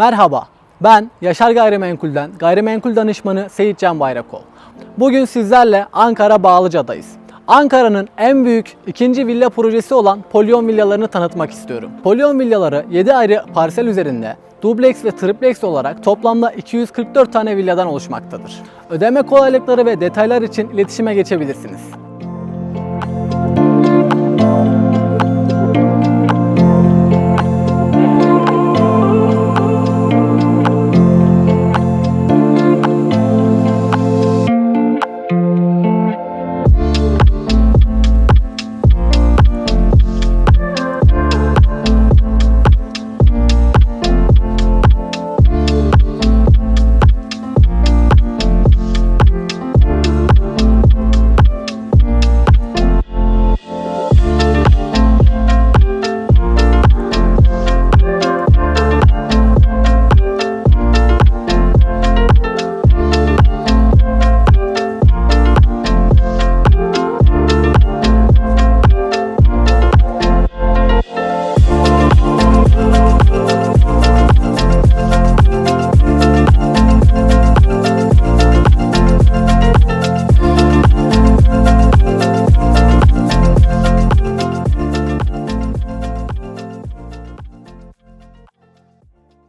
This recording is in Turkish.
Merhaba, ben Yaşar Gayrimenkul'den gayrimenkul danışmanı Seyit Can Bayrakol. Bugün sizlerle Ankara Bağlıca'dayız. Ankara'nın en büyük ikinci villa projesi olan Polyon villalarını tanıtmak istiyorum. Polyon villaları 7 ayrı parsel üzerinde dubleks ve triplex olarak toplamda 244 tane villadan oluşmaktadır. Ödeme kolaylıkları ve detaylar için iletişime geçebilirsiniz.